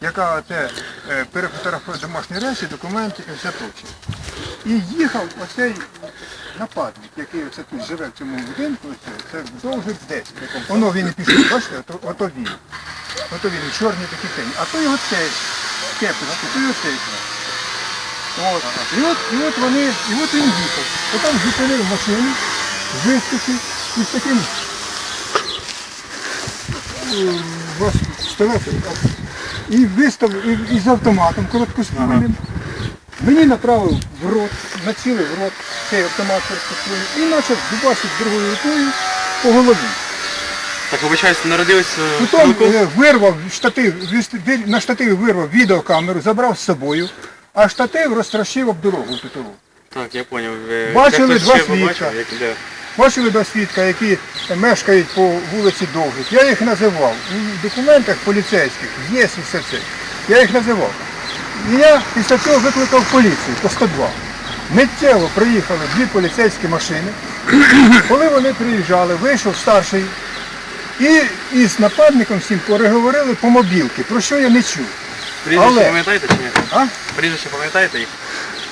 яка це е, перефотографує домашні речі, документи і все проче. І їхав оцей нападник, який оце тут живе в цьому будинку, це довжик десь. Воно він і пішов, бачите, ото, ото він. Ото він, чорний такий тень. А то його кепи, а то його цей. От. І, от, і от вони, і от він їхав. Потім зупинив машину, вискочив і з таким е, вас вставати, і виставив і, і з автоматом короткоствольним. Мені направив в рот, націлив в рот цей автомат короткоствольний і почав дубасити другою рукою по голові. Так, вибачаюсь, народились Потім е, вирвав штатив, віс- на штативі вирвав відеокамеру, забрав з собою, а штатив розтрощив об дорогу пітову. Так, я поняв. Е, Бачили два свідка. як де? Бачили два свідка, які мешкають по вулиці Довгих. Я їх називав. У документах поліцейських є все це. Я їх називав. І я після цього викликав поліцію по 102. Миттєво приїхали дві поліцейські машини. Коли вони приїжджали, вийшов старший і із нападником всім переговорили по мобілки, про що я не чув. Прізвище Але- пам'ятаєте чи ні? А? Прізвище пам'ятаєте їх?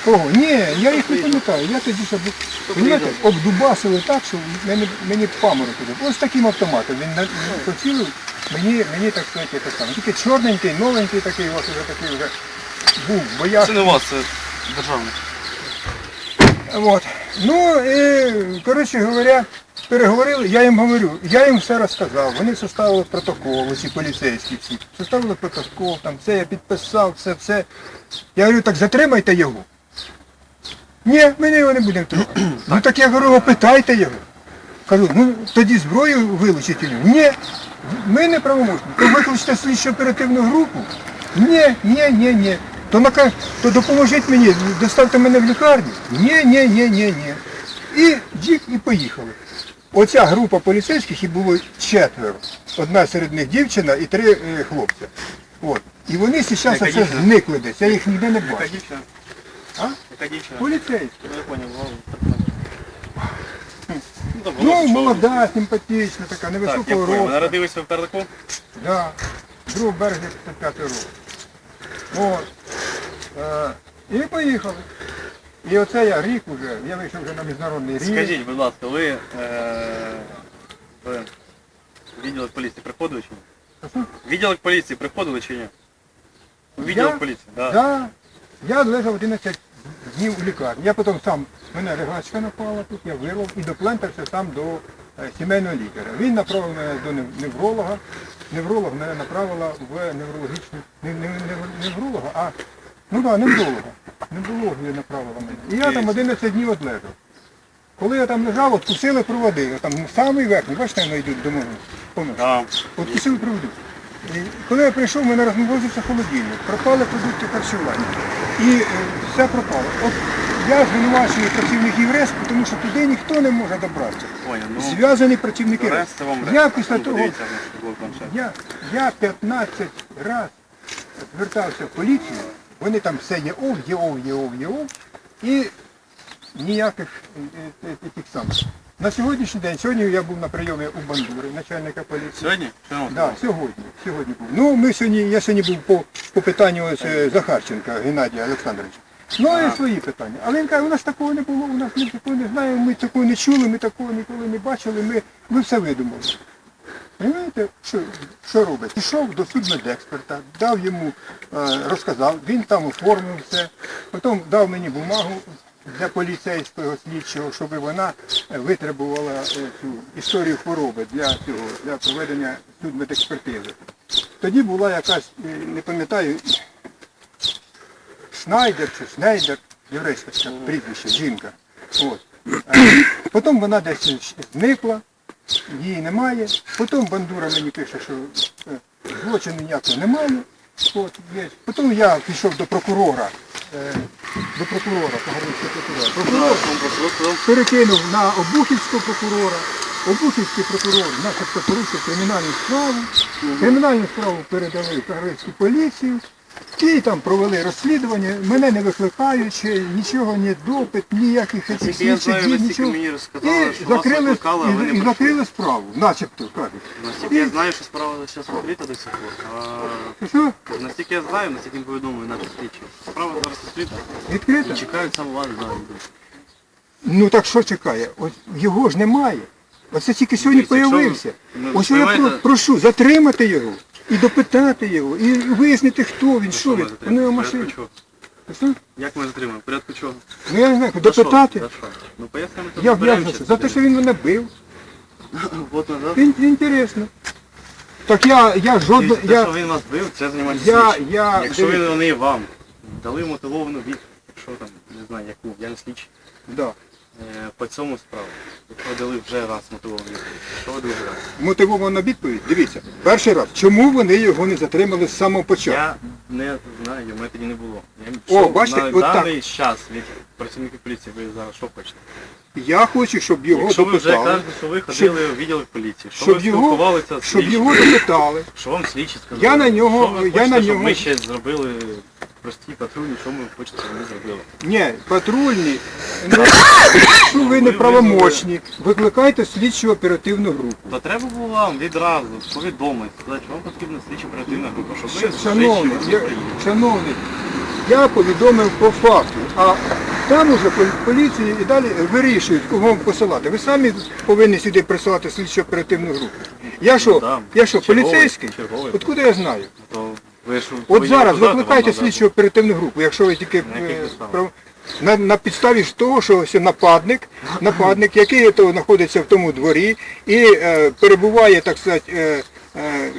Кого? Ні, я їх не пам'ятаю. Я тоді ще був. Обдубасили так, що мені, мені паморок туди. Ось таким автоматом. Він поцілив, мені, мені так сказати, те саме. Тільки чорненький, новенький такий, ось вже такий вже був, бо я. Це не у вас, це державне. От. Ну, і, коротше говоря, переговорили, я їм говорю, я їм все розказав. Вони составили протокол, ці поліцейські всі. Составили протокол, там все я підписав, все, все. Я говорю, так затримайте його. Ні, ми його не будемо трогати. Ну так я говорю, опитайте його. Кажу, ну тоді зброю вилучить. Ні, ми не правоможні. То викличте слідчо оперативну групу. Ні, ні, ні, ні. То, нака... то допоможіть мені, доставте мене в лікарню. Ні, ні, ні, ні, ні. І дік і поїхали. Оця група поліцейських і було четверо. Одна серед них дівчина і три е, хлопця. От. І вони зараз оце зникли десь. Я їх ніде не бачу. А? Яка дівчина? Ну, я поняв. Ну, Ну, ладно, молода, симпатична, така, Так, я невисокого поняв. росту. Народилися в Перлику? Да. 2 березня 55 року. От. Е, і поїхали. І оце я рік уже, я вийшов вже на міжнародний рік. Скажіть, будь ласка, ви е, в відділок поліції приходили чи ні? Що? Відділок поліції приходили чи ні? У відділок Я? поліції, так. Да. Я лежав 11 днів у лікарні. Я потім сам, мене регачка напала тут, я вирвав і доплентався сам до е, сімейного лікаря. Він направив мене до невролога. Невролог мене направила в неврологічну, не, не, не- невролога, а ну да, невролога. Неврологію направила мене. І я там 11 днів одлежав. Коли я там лежав, от кусили проводи, там самий верхній, бачите, вони йдуть до мене. помиш? Да. От проводи. Коли я прийшов, мене розморозився холодильник, пропали продукти харчування. І е, все пропало. От я звинувачую працівників РЕС, тому що туди ніхто не може добратися. Ну, Зв'язані працівники РЕС. Я після Ну, того, я, я 15 разів звертався в поліцію, вони там все є ов, є ов, є ов, є ов, і ніяких е, е, тих самих. На сьогоднішній день, сьогодні я був на прийомі у Бандури, начальника поліції. Сьогодні? Да, сьогодні, сьогодні був. Ну, ми сьогодні, я сьогодні був по, по питанню ось, е, Захарченка Геннадія Олександровича. Ну, і свої питання. Але він каже, у нас такого не було, у нас ми такого не знаємо, ми такого не чули, ми такого ніколи не бачили, ми, ми все видумали. Розумієте, що, що робить? Пішов до судмедексперта, дав йому, е, розказав, він там оформив все, потім дав мені бумагу для поліцейського слідчого, щоб вона е, витребувала е, цю історію хвороби для цього, для проведення судмедекспертизи. Тоді була якась, е, не пам'ятаю, Шнайдер чи Шнейдер, єврейська прізвище, жінка. От. Потім вона десь зникла, її немає. Потім бандура мені пише, що злочину ніякого немає. Потім я пішов до прокурора, е, до прокурора, прокурора. Прокурор перекинув на Обухівського прокурора. Обухівський прокурор начебто порушив кримінальну справу. Кримінальну справу передали в поліцію. І там провели розслідування, мене не викликаючи, нічого, ні допит, ніяких я знаю, дій, ви стільки нічого. мені розказали, І що вас закрили, викликали, а ви і, не і прийшли. закрили справу, начебто кажуть. Наскільки я знаю, що справа зараз відкрита до сих пор. А наскільки я знаю, наскільки він повідомив наші слідчі. Справа зараз відкрита. Відкрито? І чекають саме вас, да. Ну так що чекає? Ось його ж немає. Оце тільки сьогодні Дивіться, якщо ви- появився. ну, Ось я про- прошу затримати його і допитати його, і вияснити, хто він, що він. ми затримаємо? У нього машина. порядку чого? Що? Як ми затримаємо? В порядку чого? Ну я не знаю, допитати. За що? Ну пояснимо, то Я розберемося. За те, що він мене бив. Год назад. Ін- Інтересно. Так я, я жодно. Дивіться, те, Я, що він вас бив, це займається Я- слідчий. я- Якщо дивіться. він вони вам дали мотивовану від, якщо там, не знаю, яку, я не слідчий, да. Е, по цьому справу. Якщо дали вже раз мотивовану відповідь, що ви другий раз? Мотивована відповідь. Дивіться, перший раз, чому вони його не затримали з самого початку? Я не знаю, мене тоді не було. Я О, бачите, на от так. даний час від працівників поліції ви зараз що хочете? Я хочу, щоб його Якщо ви вже допитали. кажете, що ви ходили в відділок поліції, що щоб ви спілкувалися з Щоб його допитали. що вам слідчі сказали? Я на нього- що ви я хочете, на щоб ми ще зробили прості патрульні, що ми хочете, щоб ми зробили? Ні, патрульні. Ну, якщо ви неправомочні, викликайте слідчу оперативну групу. То треба було вам відразу повідомити, сказати, що вам потрібна слідча оперативна група, щоб ви Ш- Шановний, я, шановний, я повідомив по факту, а там уже пол- поліції і далі вирішують, кого посилати. Ви самі повинні сюди присилати слідчу оперативну групу. Я що, да. я що, Черговий, поліцейський? черговий. Откуда я знаю? То ви ж От повинні зараз викликайте вам слідчу оперативну групу, якщо ви тільки На яких е, підставах? прав- на, на підставі ж того, що ось нападник, нападник, який то знаходиться в тому дворі і е, перебуває, так сказати, е, е,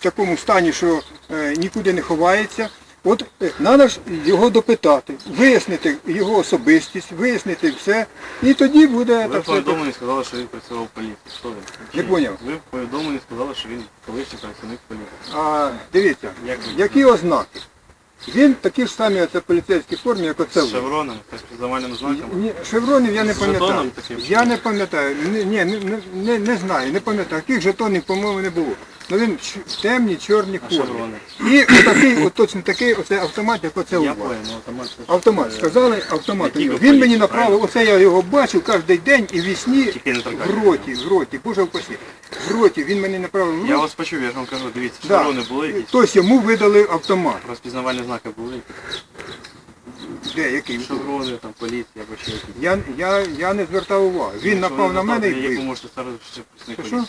в такому стані, що е, нікуди не ховається. От треба ж його допитати, вияснити його особистість, вияснити все, і тоді буде Ви повідомленні сказали, що він працював в поліції. Що ви? Не поняв. Ви в повідомленні сказали, що він колишній працівник поліції. А дивіться, Як ви? які ознаки? Він такі ж самі оце поліцейські формі, як оце. З ви. шевроном, з завальними знаками. Ні, шевронів я не З пам'ятаю. жетоном таким? Я не пам'ятаю. Ні, ні, не, не, не знаю, не пам'ятаю. Таких жетонів, по-моєму, не було. Ну він темні, чорні шеврони? І отакий, от точно такий, оце автомат, як оце у вас. ну автомат. Е, сказали, автомат. у нього. Він мені направив, оце я його бачив кожен день і вісні в роті, в роті, боже впасі. В роті, він мені направив Я вас почув, я ж вам кажу, дивіться, Да. шеврони були якісь, Тобто йому видали автомат. розпізнавальні знаки були якісь, Де, який? шеврони, там, поліція або ще якісь. Я, я, я не звертав уваги. Він напав на мене і бив. можете зараз ще Що, що? поліції?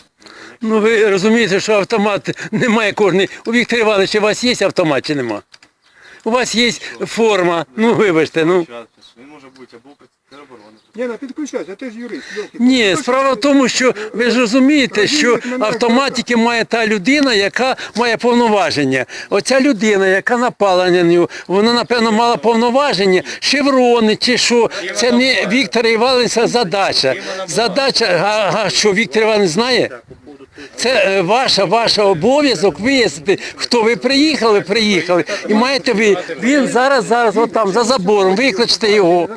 Ну ви розумієте, що автомат немає кожний. У Віктора Івановича у вас є автомат чи нема? У вас є форма, ну вибачте, ну. Може бути або працівник оборони. Ні, підключайся, ти ж юрист. йолки. Ні, справа в тому, що ви ж розумієте, що автомат тільки має та людина, яка має повноваження. Оця людина, яка напала на нього, вона, напевно, мала повноваження, шеврони чи що. Це не Віктора Івановича задача. Задача, а, а що Віктор Іванович знає? Це е, ваша, ваша обов'язок вияснити, хто ви приїхали, приїхали. І маєте ви, він зараз, зараз, от там, за забором, викличте його.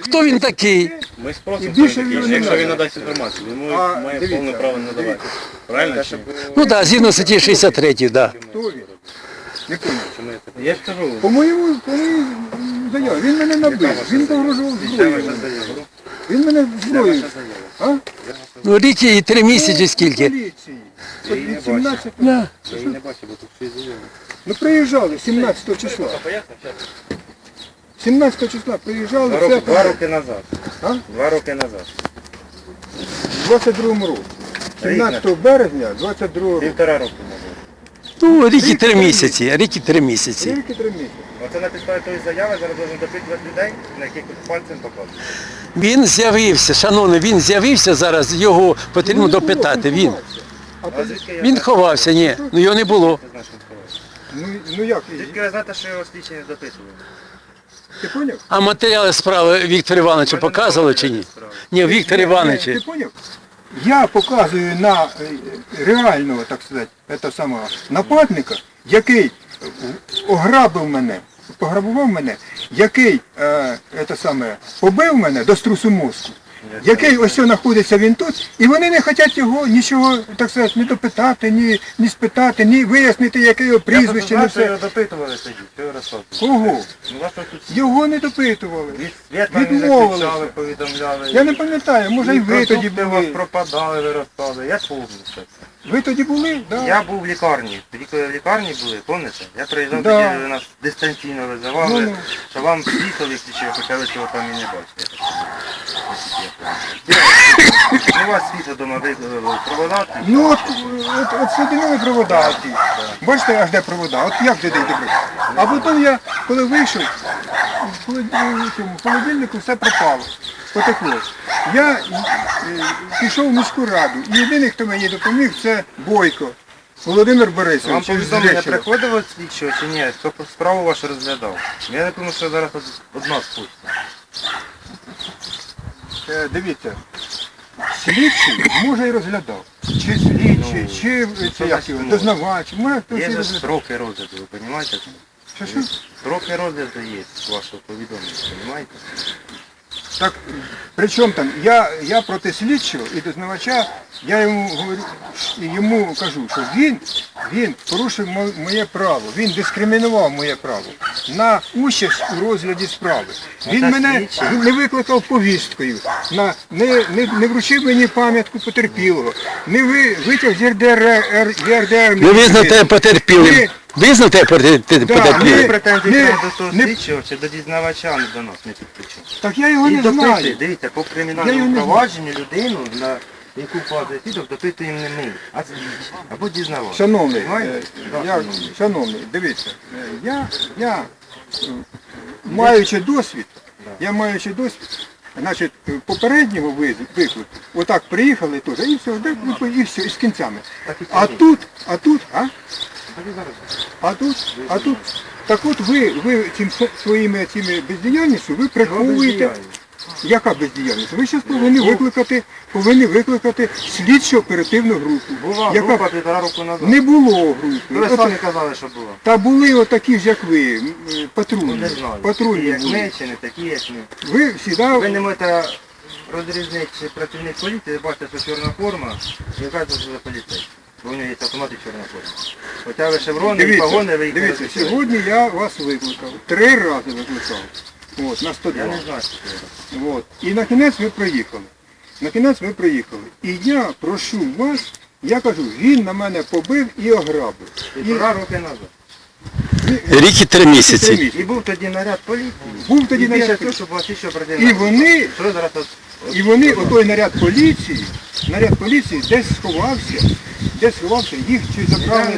Хто він такий? Ми спросимо, він він якщо він надасть інформацію. А, має дивіться, повне право надавати. Правильно? чи ні? Ну так, згідно статті 63, так. Да. Хто він? Не. Я ж кажу, По моєму, по моїй заяві, він мене набив, він погрожував зброєю. Він мене зброєю. А? Ну, рік і три місяці скільки. Поліції. От від 17 Да. я її не бачив, бо тут щось зайшло. Ну приїжджали 17 числа. 17 числа приїжджали, Два роки, два роки назад. А? Два роки назад. в 22 році. 17 березня 22 року. Півтора року назад. Ну, рік і три місяці, рік і три місяці. Тільки три місяці. Оце на підставі тої заяви зараз должен допитувати людей, на яких пальцем показують. Він з'явився, шановний, він з'явився зараз, його потрібно Ну, допитати. Він. ховався. А А тоді- звідки я Він знаю? ховався, ні, ну його не було. Ти знаєш, що він ховався? Ну, ну як? Звідки ви знаєте, що його слідчі не допитували? Ти поняв? А матеріали справи Віктору Івановичу показували чи ні? Ні, Віктор Ти поняв? Я показую на е, реального, так сказати, самого нападника, який е, ограбив мене, пограбував мене, який е, это саме, побив мене до струсу мозку, який ось знаходиться він тут, і вони не хочуть його нічого, так сказати, ні допитати, ні, ні спитати, ні вияснити, яке його прізвище, не все. його допитували тоді, що ви? Кого? Ну, вас тут Його не допитували. від Відмовилися. заключали, повідомляли. Я не пам'ятаю, може і ви тоді продукти у вас були. пропадали, ви розказували. Я помню це. все. Ви тоді були? Да. Я був в лікарні. Тоді, коли в лікарні були, пам'ятаєте? Я приїжджав, Да. тоді ви нас дистанційно визивали, Ну-ну. що вам виключили, хоча ви цього там і не бачите. Ну, у вас світло вдома викликали провода. Ну от, от, от соединили провода ті. Бачите, аж де провода? От як де де провода? А потім я, коли вийшов, в холод- в холодильнику все пропало. Потекло. Я е, пішов в міську раду. І єдиний, хто мені допоміг, це Бойко. Володимир Борисович. із повідомлення приходило слідчого чи ні? Хто справу вашу розглядав? Я не думаю, що зараз одна спустя. Е, Дивіться, слідчий може і розглядав. Чи слідчий, Ну, чи це як його, дознавач, може хтось і Є же розглядав. строки розгляду, ви розумієте? Що, що? Строки розгляду є вашого повідомлення, розумієте? Так, при чому там? Я, я проти слідчого і дознавача, я йому говорю, йому кажу, що він, він порушив моє право, він дискримінував моє право на участь у розгляді справи. Він мене не викликав повісткою, на, не, не, не вручив мені пам'ятку потерпілого, не ви, витяг з ЄРДР, ЄРДР. Ви визнаєте потерпілим. Ні. Да, Ви потерпілим? Ні, претензії не- прямо до того не- слідчого чи до дізнавача, не до нас, не підключив. Так я його І не допитує, знаю. дивіться, по Я його кримінальному не знаю. провадженню людину, на яку падає свідок, допитуємо не ми, а слідчий, або дізнавач. Шановний, Понимаєте? е, Да, я, шановний. шановний, дивіться, е, я, я е, маючи досвід, я маючи досвід, значить, е, попереднього виз- виклику, отак приїхали теж, і все, де, ну, і все, і з кінцями. Так і А кажіть. тут, а тут, а? А тут, а тут, так от ви, ви цим своїми цими бездіяльністю, ви приховуєте. Яка бездіяльність? Ви зараз повинні викликати, повинні викликати слідчо оперативну групу. Була яка група півтора року назад. не було групи. Ви От- самі казали, що було. Та були отакі ж, як ви, е, Ну, патрульні. не знаю. Такі, Патрульні як були. ми, чи не такі, як ми. Ви всегда... Ви не можете розрізнити працівник поліції, бачите, що чорна форма, що за поліцейський. Бо у нього є автомат і чорна форма. Хоча ви шеврони і Дивіться, погони, ви їх не дивіться, розрізняєте. сьогодні я вас викликав. Три рази викликав. От, на Я 102. не знаю, що це. От. І на кінець ви приїхали. На кінець ви приїхали. І я прошу вас, я кажу, він на мене побив і ограбив. І, Півтора роки назад. Рік і три місяці. І був тоді наряд поліції. Був тоді і більше наряд того, поліції. була І вони, Що зараз от- і вони, отой наряд поліції, наряд поліції десь сховався, десь сховався, їх чи забрали.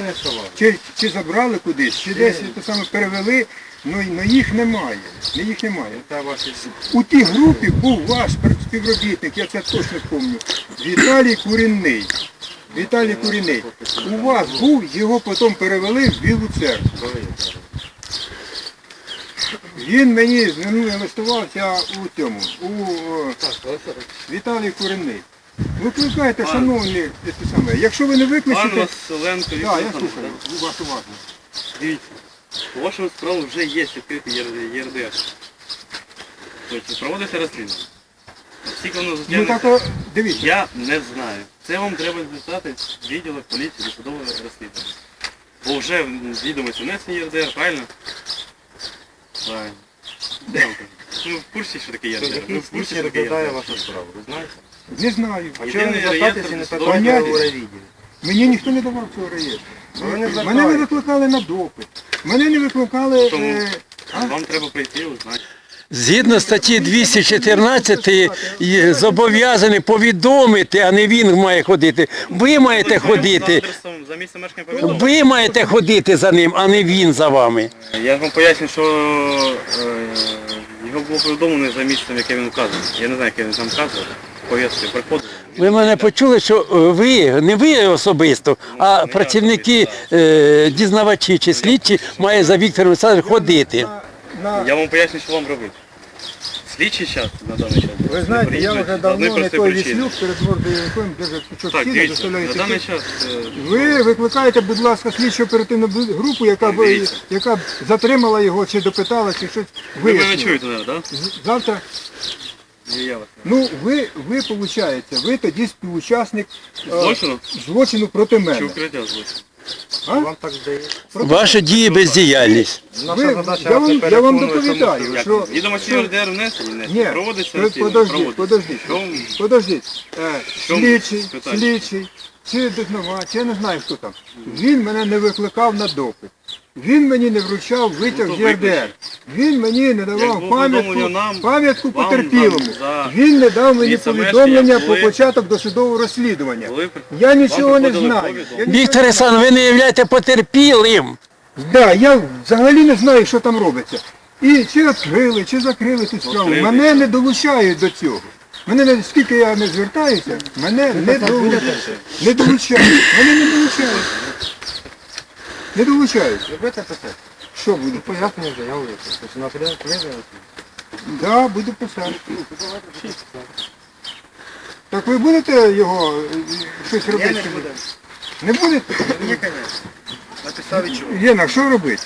Чи, чи забрали кудись, чи десь те саме перевели, ну, ну їх немає. Ну, їх немає. У тій групі був ваш співробітник, я це точно пам'ятаю, Віталій Курінний. Віталій Курінний. У вас був, його потім перевели в Білу церкву. Він мені з минуле листувався у цьому, у е, Віталій Курінний. Викликайте, шановні, саме. Якщо ви не Пан викличете... Василенко Так, я Олександрович, слухаю, да? вас уважно. Дивіться, по вашому справу вже є відкритий ЄРД- ЄРДР. Тобто проводиться розслідування. Скільки воно Ну так, о, дивіться. я не знаю. Це вам треба звертати з відділу поліції до судового розслідування. Бо вже в відомості внесені ЄРДР, правильно? Правильно. Вам кажуть? Ви в курсі, що таке ЄРДР? Ви в курсі, що таке ЄРДР? вашу справу, ви знаєте? Не знаю. А чого не Єдиний звертаєтеся і не у ревідділі? Мені ніхто не давав цього реєстру. Мене не викликали на допит. Мене не викликали. Тому Е, а? Вам треба прийти, узнати. Згідно статті 214 і зобов'язані повідомити, а не він має ходити. Ви маєте ходити. Ви маєте ходити за ним, а не він за вами. Я вам поясню, що е, його було повідомлено за місцем, яке він вказує. Я не знаю, яке він там вказував. Повістки приходили. Ви мене почули, що е, ви, не ви особисто, а працівники, е, дізнавачі чи слідчі мають за Віктором Олександровичем ходити. На, Я вам поясню, що вам робити. Слідчий час на даний час. ви знаєте, я вже давно не той віслюк перед мордою яким держить пучок Так, сіна, дивіться, заставляє на даний час е, Ви викликаєте, будь ласка, слідчу оперативну групу, яка, б- Дивіться. яка б затримала його, чи допитала, чи щось ви мене вияснила. чуєте, так? Завтра. Ну, ви, ви, виходить, ви тоді співучасник е, Злочину? злочину проти Чи мене. укриття злочину? А? Вам так здається. Ваша дія бездіяльність. Наша Ви- задача я вам- я вам доповідаю, тому Як? що- Відомості що- РДР? Не. Ні, Проводиться розслідування? подождіть, Проводиться. подождіть. Що Подождіть, е, Чому слідчий, питання? слідчий, чи дознавач, я не знаю хто там. Він мене не викликав на допит. Він мені не вручав витяг з ЄРДР. Він мені не давав пам'ятку, пам'ятку потерпілому. Він не дав мені повідомлення про початок досудового розслідування. Я нічого не знаю. Віктор не Ісанович, ви не являєте потерпілим. Да, я взагалі не знаю, що там робиться. І чи відкрили, чи закрили цю справу. Мене не долучають до цього. Мене скільки я не звертаюся, мене не долучають. Не долучають. Мене не долучають. Не долучають. Ви будете писати? Що буду? Пояснення заяву. Тобто на порядок виявили. Да, буду писати. Так ви будете його е, щось Я робити? не буду. Не будете? Ні, звісно. Єна, що робити?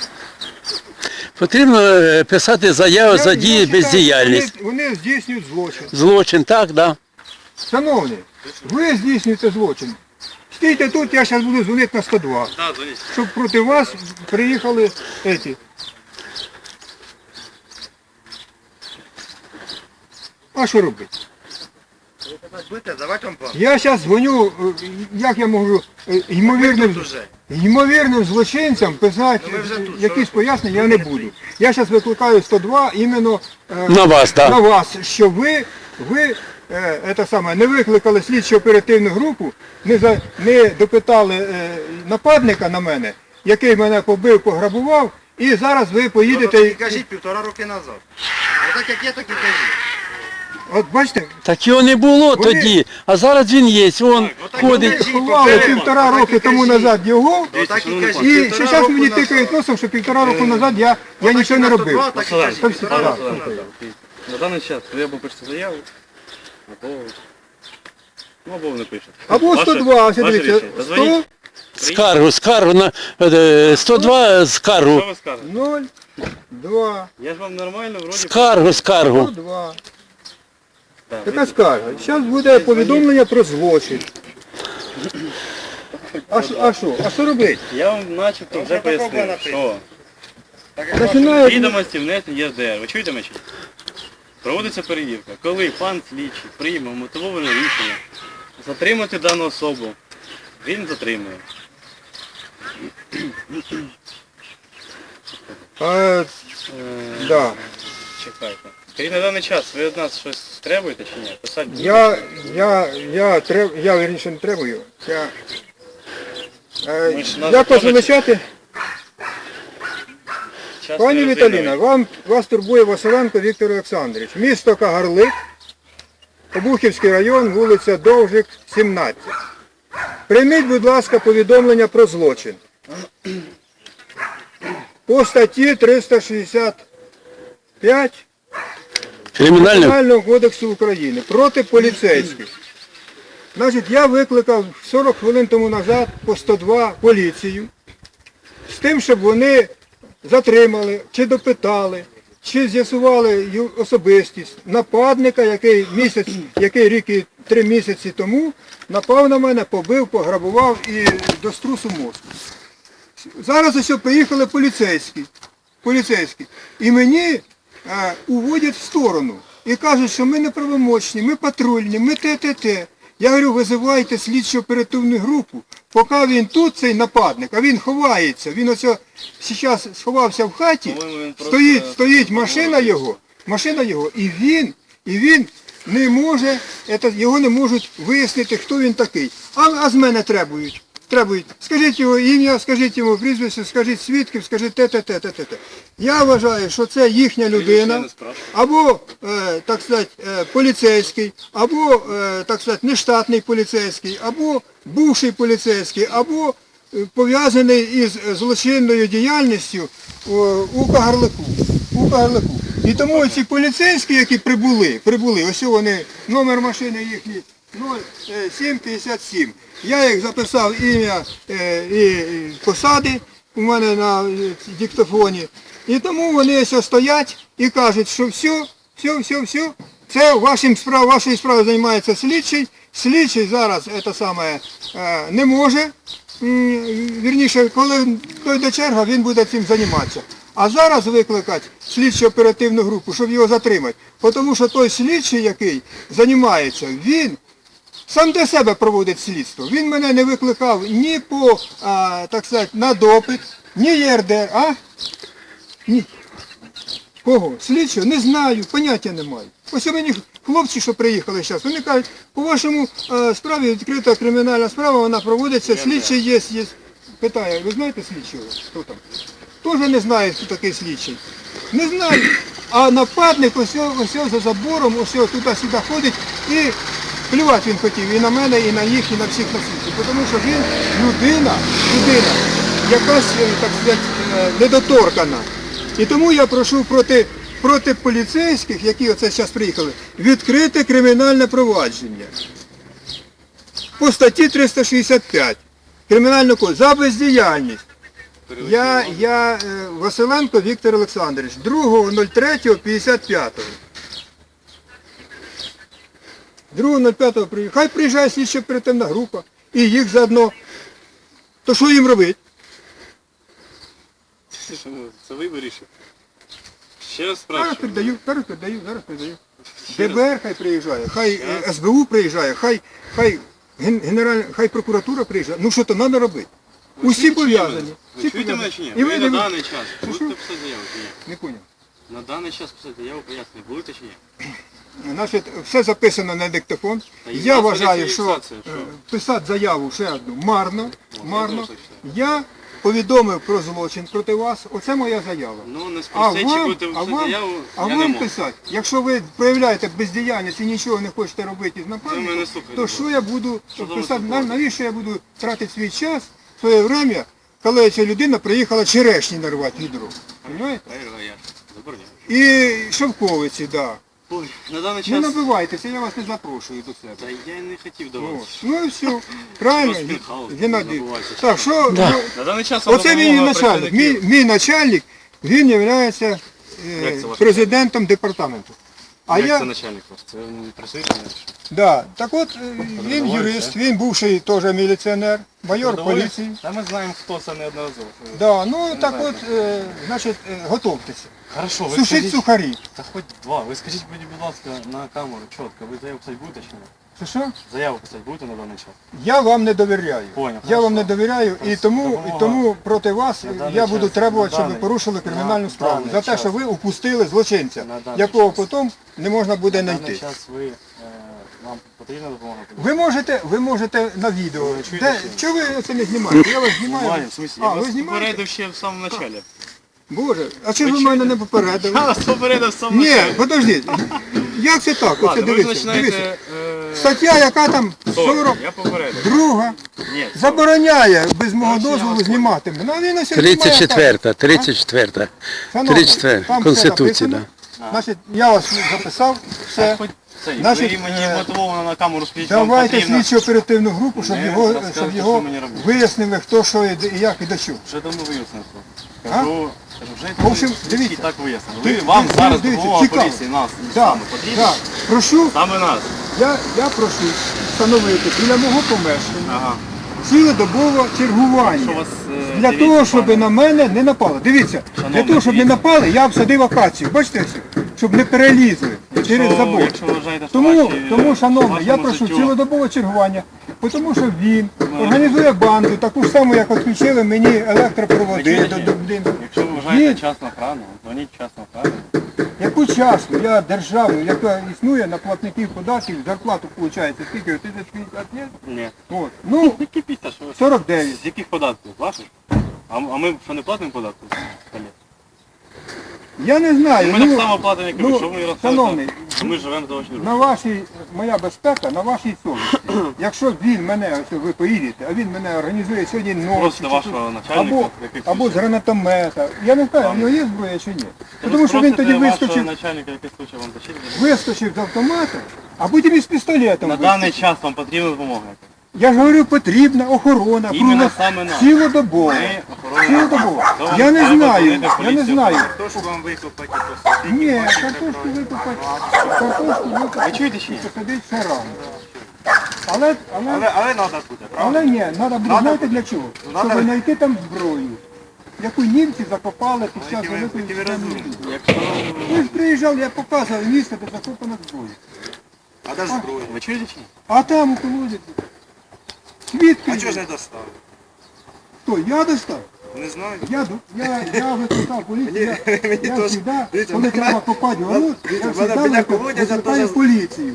Потрібно е, писати заяву за Я- дії вважаю, бездіяльність. Вони, вони здійснюють злочин. Злочин, так, да. Шановні, ви здійснюєте злочин. Стійте тут, я зараз буду дзвонити на 102, Так, дзвоніть. щоб проти вас приїхали эти. А що робити? Давайте вам план. Я зараз дзвоню, е, як я можу е, ймовірним, Тут уже. ймовірним злочинцям писати Ну, ми вже тут, якісь що? пояснення, я не буду. Я зараз викликаю 102 іменно е, На вас, на вас, що ви, ви це саме, не викликали слідчо оперативну групу, не, за, не допитали е, нападника на мене, який мене побив, пограбував, і зараз ви Ну, поїдете. то і- кажіть півтора роки назад. Отак як є, так і кажіть. От бачите, Так його не було Вони- тоді, а зараз він є. Він отак ходить. кажіть, ховали півтора отак роки тому назад його, Отак і кажіть. і Півтора зараз року мені назад. тикають носом, що півтора року назад я, я Отак нічого не на робив. 102, так і кажіть. Півтора року назад. На даний час ви або пишете заяву, або... Ну, або ви не пишете. Або Ваше- 102, ось ваше дивіться, рішення. 100, Дозвоніть. Скаргу, скаргу на е, 102 скаргу. Що ви скажете? 0, 2, Я ж вам нормально вроді... Скаргу, скаргу. 102. Так, Яка скарга? Зараз буде повідомлення про злочин. А що, а що? А що робити? Я вам начебто вже пояснив, що відомості внесені ЄРДР. Ви чуєте мене? чи ні? Проводиться перевірка. Коли пан слідчий прийме мотивоване рішення затримати дану особу, він затримує. А, Е, да. Чекайте. Скажіть, на даний час ви від нас щось требуєте чи ні? Писати? Я, я, я, треб, я вірніше не требую. Я, е, Ми ж на як вас величати? Час Пані Віталіна, вам, вас турбує Василенко Віктор Олександрович. Місто Кагарлик, Обухівський район, вулиця Довжик, 17. Прийміть, будь ласка, повідомлення про злочин. По статті 365 Кримінального кодексу України проти поліцейських. Значить, я викликав 40 хвилин тому назад по 102 поліцію з тим, щоб вони затримали чи допитали, чи з'ясували особистість нападника, який місяць, який рік і три місяці тому напав на мене, побив, пограбував і до струсу мозку. Зараз ось приїхали поліцейські, поліцейські. І мені е, уводять в сторону і кажуть, що ми неправомочні, ми патрульні, ми те-те-те. Я говорю, визивайте слідчо оперативну групу, поки він тут, цей нападник, а він ховається. Він ось зараз сховався в хаті, стоїть, стоїть машина його, машина його, і він, і він не може, його не можуть вияснити, хто він такий. А, а з мене требують. Требують. Скажіть його ім'я, скажіть йому прізвище, скажіть свідків, скажіть те, те, те, те, те. те. Я вважаю, що це їхня людина, або, е, так сказати, е, поліцейський, або, е, так сказати, нештатний поліцейський, або бувший поліцейський, або е, пов'язаний із е, злочинною діяльністю у Кагарлику. У Кагарлику. І тому ці поліцейські, які прибули, прибули, ось вони, номер машини їхній 0757. Я їх записав ім'я е, і посади у мене на е, диктофоні. І тому вони ось стоять і кажуть, що все, все, все, все, Це вашим справ, вашою справою займається слідчий. Слідчий зараз це саме е, не може. Вірніше, коли дойде черга, він буде цим займатися. А зараз викликати слідчу оперативну групу, щоб його затримати. Тому що той слідчий, який займається, він сам для себе проводить слідство. Він мене не викликав ні по, а, так сказати, на допит, ні ЄРДР, а? Ні. Кого? Слідчого? Не знаю, поняття не маю. Ось мені хлопці, що приїхали зараз, вони кажуть, по вашому е, справі відкрита кримінальна справа, вона проводиться, слідчий є, є. Питає, ви знаєте слідчого? Хто там? Теж не знає, хто такий слідчий. Не знаю. А нападник ось, ось за забором, ось туди-сюди ходить і плювати він хотів і на мене, і на їх, і на всіх на світі. Тому що він людина, людина, якась, е, так сказати, е, недоторкана. І тому я прошу проти, проти поліцейських, які оце зараз приїхали, відкрити кримінальне провадження. По статті 365 Кримінального кодексу за бездіяльність. Я, я е, Василенко Віктор Олександрович, 2.03.55. 2.05 приїхав. Хай приїжджає слідча оперативна група і їх заодно. То що їм робити? Це ви вирішите. Ще раз Зараз спрашиваю. передаю, зараз передаю, зараз передаю. ДБР хай приїжджає, хай е, СБУ приїжджає, хай, хай ген- генеральна, хай прокуратура приїжджає. Ну що то треба робити? Усі пов'язані. Ви Всі чуєте мене чи ні? І Ви ви на даний час Що, будете що? писати заяву чи ні? не поняв. На даний час писати заяву пояснення будете чи ні? Значить, все записано на диктофон. Та і Я нас вважаю, що фіксація, е, що? писати заяву ще одну марно. Ну, марно. я теж так. Я повідомив про злочин проти вас. Оце моя заява. Ну, не А вам, а вам, заяву, а я не вам можу. писати, якщо ви проявляєте бездіяльність і нічого не хочете робити з мене нападником, слухаєте, то що я буду Що за писати, виступати? навіщо я буду тратити свій час, своє время, коли ця людина приїхала черешні нарвати відро. Понимаєте? Правильно, я забороняю. І шовковиці, так. Да. Ой, на даний Не час... набивайтеся, я вас не запрошую до себе. Та я не хотів до От. вас. Ну і все. Правильно, Геннадій. Так, що, Да. ну, На даний час оце мій допомога начальник. Мій, працівників. мій начальник, він є Як це ваш президентом департаменту. А Як я, це начальник ваш? Це не працюєте? да, так от е, він юрист, він бувший теж міліціонер, майор поліції. Та ми знаємо, хто це неодноразово. Да, ну так от, е, значить, е, готовтеся. Хорошо, ви Сушіть скажіть, сухарі. та хоч два. Ви скажіть мені, будь ласка, на камеру чітко, ви заяву писати будете чи ні? Це що? Заяву писати будете на даний час? Я вам не довіряю. Понял, Я вам хорошо. не довіряю і тому, Допомога. і тому проти вас На даний я буду час, требувати, на щоб ви даний- порушили кримінальну на справу. даний За те, час. що ви упустили злочинця, На даний якого час. потім не можна буде На даний знайти. час ви, е, вам потрібна допомога? Ви можете, ви можете на відео. Ви чуєте, Де, що? чого ви це не знімаєте? Я вас знімаю. Знімаю, в смысле, А, ви вас знімаєте? попередив ще в самому началі. Боже, а чого Ви ви мене не попередили? Я вас попередив в Ні, подождіть. Як це так? Оце Ладно, ви дивіться, починаєте... дивіться. е, Стаття, яка там 40, 40. Я попередив. друга, Ні, забороняє без мого дозволу знімати мене. Ну, він ось знімає, 34, так. 34. Шановний, 34, там все Конституція, написано. да. Значить, я вас записав, все. Хоч це, Значить, ви мені е, мотивовано на камеру скажіть, вам Давайте потрібно. слідчу оперативну групу, щоб Не його, розказуйте, щоб що його мені робити. вияснили, хто що і де- і як і до чого. Вже давно вияснено. А? Кажу, кажу, вже В общем, дивіться. так Ви, вам ди- зараз дивіться, допомога цікаво. поліції, нас, Так, саме потрібна. так. Прошу, Саме нас. я, я прошу встановити біля мого помешкання Ага. цілодобове Що чергування. вас, е, Для дивіться, того, щоб пане. на мене не напали. Дивіться, для Шановний, того, щоб не дивіться. напали, я обсадив акацію. Бачите, щоб не перелізли через забор. Тому, тому шановний, я прошу цілодобове чергування, тому що він організує банду, таку ж саму, як відключили мені електропроводи до, будинку. Якщо ви вважаєте частну охрану, дзвоніть частну охрану. Яку частну я державну, яка існує на платників податків, зарплату виходить, скільки? 1050 лет? Ні. От. Ну, Не кипіться, що ви. 49. З яких податків? Ваших? А, а ми що не платимо податки? Та ні. Я не знаю. Ми ну, так само платимо, як і ви. ну, Що ви шановний, розказуєте? Ми живемо за ваші На вашій, моя безпека, на вашій совісті. Якщо він мене, ось ви поїдете, а він мене організує сьогодні ночі, Просто чи вашого тут, начальника, або, або з гранатомета, я не знаю, у нього є зброя чи ні. Та ви Тому що він спросите тоді вашого вискочив, начальника, який случай вам зачинить. вискочив з автомата, а потім із пістолетом На вискочив. даний час вам потрібна допомога. Я ж говорю, потрібна охорона, Іменно кругла- саме нам. цілодобово. Ми Цілодобово. То вам Я не знаю, я не знаю. Ж вам викопати посадити? Ні, картошку викопати, картошку викопати. Ви чуєте чи ні? Посадити все рано. Але, але, Але, але треба буде, правда? але ні, треба буде, знаєте для чого? Надо- Щоб знайти там зброю, яку німці закопали під час Які ви- Великої які ви Вітчизняної розумні. війни. Якщо Ви ж приїжджали, я показував місце, де закопана зброя. А де ж зброя? ви чуєте чи ні? А там у колодязі. Свідки. А чого ж не доставили? Хто, я достав? Не знаю. Я, я, я викликав поліцію, я, я завжди, коли в треба копати город, дивіться, я в завжди викликаю поліцію.